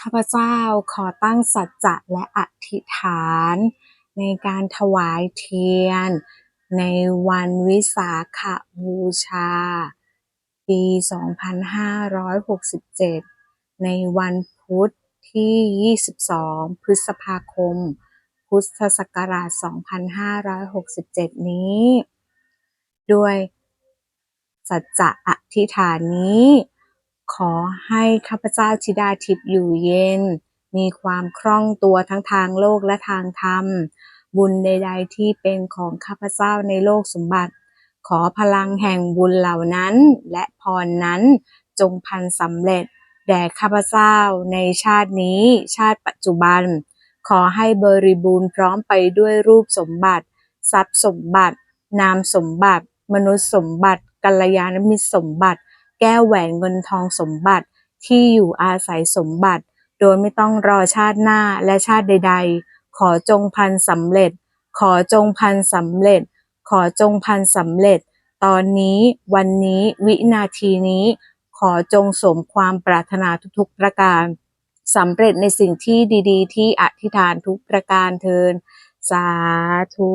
ข้าพเจ้าขอตั้งสัจจะและอธิษฐาน ในการถวายเทียน ในวันวิสาขบูชา ปี 2567 ในวันพุธที่ 22 พฤษภาคม พุทธศักราช 2567 นี้ ด้วยสัจจะอธิษฐานนี้ ขอให้ข้าพเจ้าธิดาทิพย์อยู่เย็น มีความคล่องตัวทั้งทางโลกและทางธรรม บุญใด ๆ ที่เป็นของข้าพเจ้าในโลกสมบัติ ขอพลังแห่งบุญเหล่านั้น และพรนั้นจงพันสำเร็จ แด่ข้าพเจ้าในชาตินี้ ชาติปัจจุบัน ขอให้บริบูรณ์พร้อมไปด้วยรูปสมบัติ ทรัพย์สมบัติ นามสมบัติ มนุษย์สมบัติกัลยาณมิตรสมบัติ แก้วแหวนเงินทองสมบัติ ที่อยู่อาศัยสมบัติ โดยไม่ต้องรอชาติหน้าและชาติใด ๆ ขอจงพันสำเร็จ ขอจงพันสำเร็จ ขอจงพันสำเร็จ ตอนนี้วันนี้วินาทีนี้ ขอจงสมความปรารถนาทุกๆประการสำเร็จในสิ่งที่ดี ๆ ที่อธิษฐานทุกประการเทินสาธุ